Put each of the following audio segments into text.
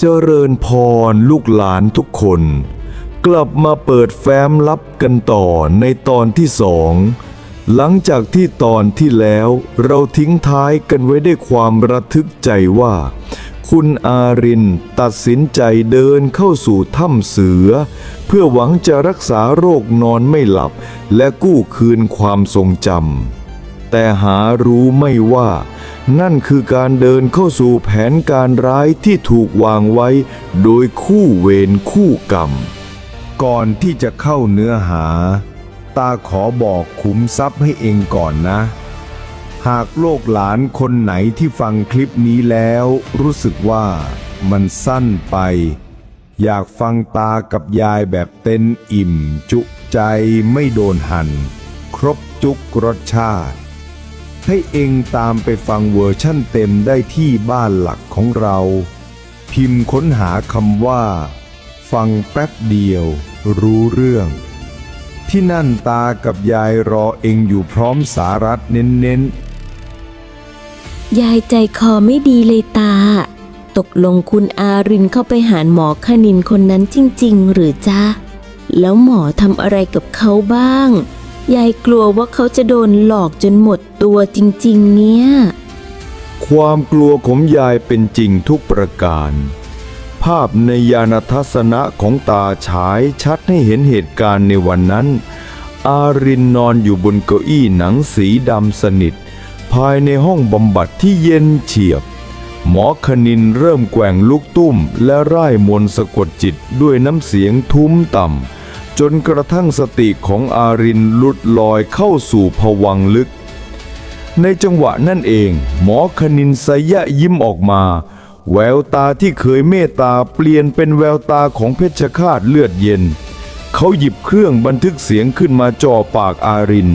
เจริญพรลูกหลานทุกคน กลับมาเปิดแฟ้มลับกันต่อในตอนที่สอง หลังจากที่ตอนที่แล้วเราทิ้งท้ายกันไว้ด้วยความระทึกใจว่า คุณอารินตัดสินใจเดินเข้าสู่ถ้ำเสือ เพื่อหวังจะรักษาโรคนอนไม่หลับ และกู้คืนความทรงจำแต่หารู้ไม่ว่า นั่นคือการเดินเข้าสู่แผนการร้ายที่ถูกวางไว้ โดยคู่เวรคู่กรรม ก่อนที่จะเข้าเนื้อหา ตาขอบอกขุมทรัพย์ให้เองก่อนนะ หากโลกหลานคนไหนที่ฟังคลิปนี้แล้ว รู้สึกว่ามันสั้นไป อยากฟังตากับยายแบบเต็นอิ่ม จุใจไม่โดนหั่นครบจุกรสชาติ ให้เองตามไปฟังเวอร์ชั่นเต็มได้ที่บ้านหลักของเรา พิมพ์ค้นหาคำว่า ฟังแป๊บเดียว รู้เรื่อง ที่นั่นตากับยายรอเองอยู่พร้อมสารัตเน้นๆ ยายใจคอไม่ดีเลยตา ตกลงคุณอารินเข้าไปหาหมอคณินคนนั้นจริง ๆ หรือจ๊ะแล้วหมอทำอะไรกับเขาบ้าง ยายกลัวว่าเขาจะโดนหลอกจนหมดตัวจริง ๆ เนี่ย ความกลัวของยายเป็นจริงทุกประการ ภาพในยานทัศนะของตาฉายชัดให้เห็นเหตุการณ์ในวันนั้น อารินนอนอยู่บนเก้าอี้หนังสีดำสนิท ภายในห้องบำบัดที่เย็นเฉียบ หมอคณินเริ่มแกว่งลูกตุ้มและร่ายมนต์สะกดจิตด้วยน้ำเสียงทุ้มต่ำ จนกระทั่งสติของอารินหลุดลอยเข้าสู่ภวังลึก ในจังหวะนั่นเอง หมอคณินสยะยิ้มออกมา แววตาที่เคยเมตตาเปลี่ยนเป็นแววตาของเพชฌฆาตเลือดเย็น เขาหยิบเครื่องบันทึกเสียงขึ้นมาจ่อปากอาริน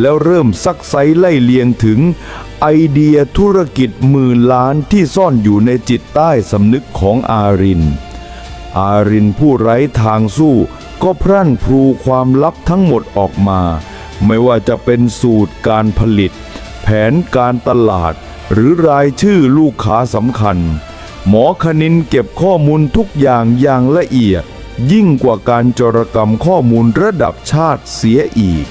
แล้วเริ่มซักไซไล่เลียงถึงไอเดียธุรกิจหมื่นล้านที่ซ่อนอยู่ในจิตใต้สำนึกของอาริน อารินผู้ไร้ทางสู้ก็พรั่นพรูความลับทั้งหมดออกมา ไม่ว่าจะเป็นสูตรการผลิต แผนการตลาด หรือรายชื่อลูกค้าสำคัญ หมอคณินเก็บข้อมูลทุกอย่างอย่างละเอียด ยิ่งกว่าการจรกรรมข้อมูลระดับชาติเสียอีก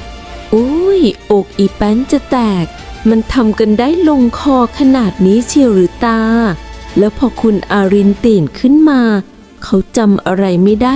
อุ้ย อกอีแป้นจะแตก มันทำกันได้ลงคอขนาดนี้เชียวหรือตา แล้วพอคุณอารินตื่นขึ้นมา เขาจำอะไรไม่ได้